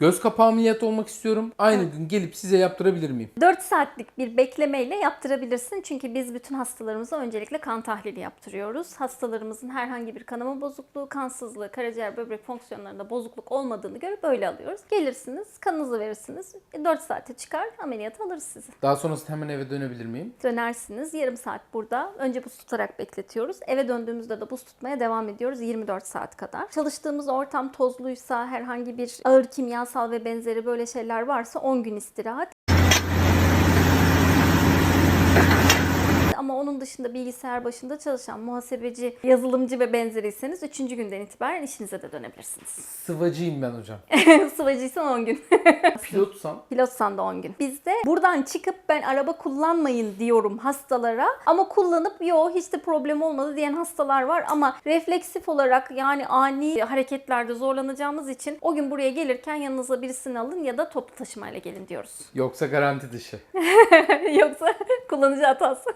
Göz kapağı ameliyatı olmak istiyorum. Aynı gün gelip size yaptırabilir miyim? 4 saatlik bir beklemeyle yaptırabilirsin. Çünkü biz bütün hastalarımıza öncelikle kan tahlili yaptırıyoruz. Hastalarımızın herhangi bir kanama bozukluğu, kansızlığı, karaciğer, böbrek fonksiyonlarında bozukluk olmadığını görüp böyle alıyoruz. Gelirsiniz, kanınızı verirsiniz. 4 saate çıkar, ameliyat alırız sizi. Daha sonrasında hemen eve dönebilir miyim? Dönersiniz. Yarım saat burada. Önce buz tutarak bekletiyoruz. Eve döndüğümüzde de buz tutmaya devam ediyoruz 24 saat kadar. Çalıştığımız ortam tozluysa, herhangi bir ağır kimyasal ve benzeri böyle şeyler varsa 10 gün istirahat. Ama onun dışında bilgisayar başında çalışan muhasebeci, yazılımcı ve benzeriyseniz 3. günden itibaren işinize de dönebilirsiniz. Sıvacıyım ben hocam. Sıvacıysan 10 gün. Pilotsam Pilotsan da 10 gün. Bizde buradan çıkıp ben araba kullanmayın diyorum hastalara. Ama kullanıp yo hiç de problem olmadı diyen hastalar var. Ama refleksif olarak yani ani hareketlerde zorlanacağımız için o gün buraya gelirken yanınıza birisini alın ya da toplu taşımayla gelin diyoruz. yoksa garanti dışı. Yoksa kullanıcı hatası.